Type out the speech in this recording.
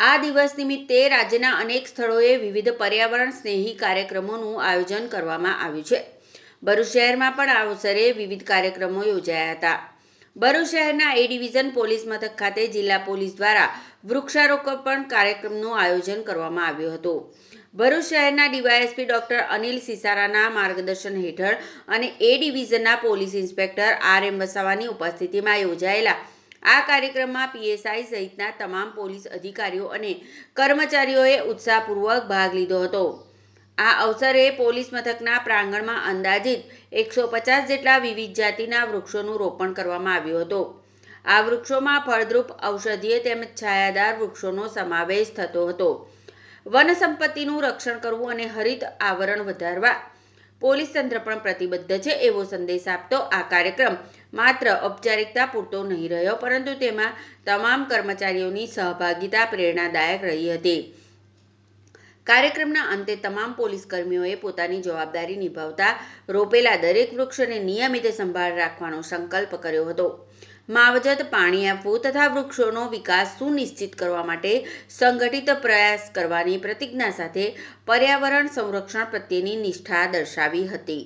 આ દિવસ નિમિત્તે રાજ્યના અનેક સ્થળોએ વિવિધ પર્યાવરણ સ્નેહી કાર્યક્રમોનું આયોજન કરવામાં આવ્યું છે. ભરૂચ શહેરમાં પણ આ અવસરે વિવિધ કાર્યક્રમો યોજાયા હતા. ભરૂચ શહેરના એ ડિવિઝન પોલીસ મથક ખાતે જિલ્લા પોલીસ દ્વારા વૃક્ષારોપણ કાર્યક્રમનું આયોજન કરવામાં આવ્યું હતું. ભરૂચ શહેરના ડીવાયએસપી ડોક્ટર અનિલ સિસારાના માર્ગદર્શન હેઠળ અને એ ડિવિઝનના પોલીસ ઇન્સ્પેક્ટર આર એમ વસાવાની ઉપસ્થિતિમાં યોજાયેલા આ કાર્યક્રમમાં પીએસઆઈ સહિતના તમામ પોલીસ અધિકારીઓ અને કર્મચારીઓએ ઉત્સાહપૂર્વક ભાગ લીધો હતો. આ અવસરે પોલીસ મથકના પ્રાંગણમાં અંદાજિત એકસો પચાસ જેટલા વિવિધ જાતિના વૃક્ષોનું રોપણ કરવામાં આવ્યું હતું. આ વૃક્ષોમાં ફળદ્રુપ ઔષધીય તેમજ છાયાદાર વૃક્ષોનો સમાવેશ થતો હતો. વન સંપત્તિનું રક્ષણ કરવું અને હરિત આવરણ વધારવા પોલીસ તંત્ર પણ પ્રતિબદ્ધ છે એવો સંદેશ આપતો આ કાર્યક્રમ. માત્ર ઔપચારિકતા પૂરતો નહીં રહ્યો, પરંતુ તેમાં તમામ કર્મચારીઓની સહભાગિતા પ્રેરણાદાયક રહી હતી. કાર્યક્રમના અંતે તમામ પોલીસ કર્મીઓએ પોતાની જવાબદારી નિભાવતા રોપેલા દરેક વૃક્ષોને નિયમિત સંભાળ રાખવાનો સંકલ્પ કર્યો હતો. માવજત પાણી આપવું તથા વૃક્ષોનો વિકાસ સુનિશ્ચિત કરવા માટે સંગઠિત પ્રયાસ કરવાની પ્રતિજ્ઞા સાથે પર્યાવરણ સંરક્ષણ પ્રત્યેની નિષ્ઠા દર્શાવી હતી.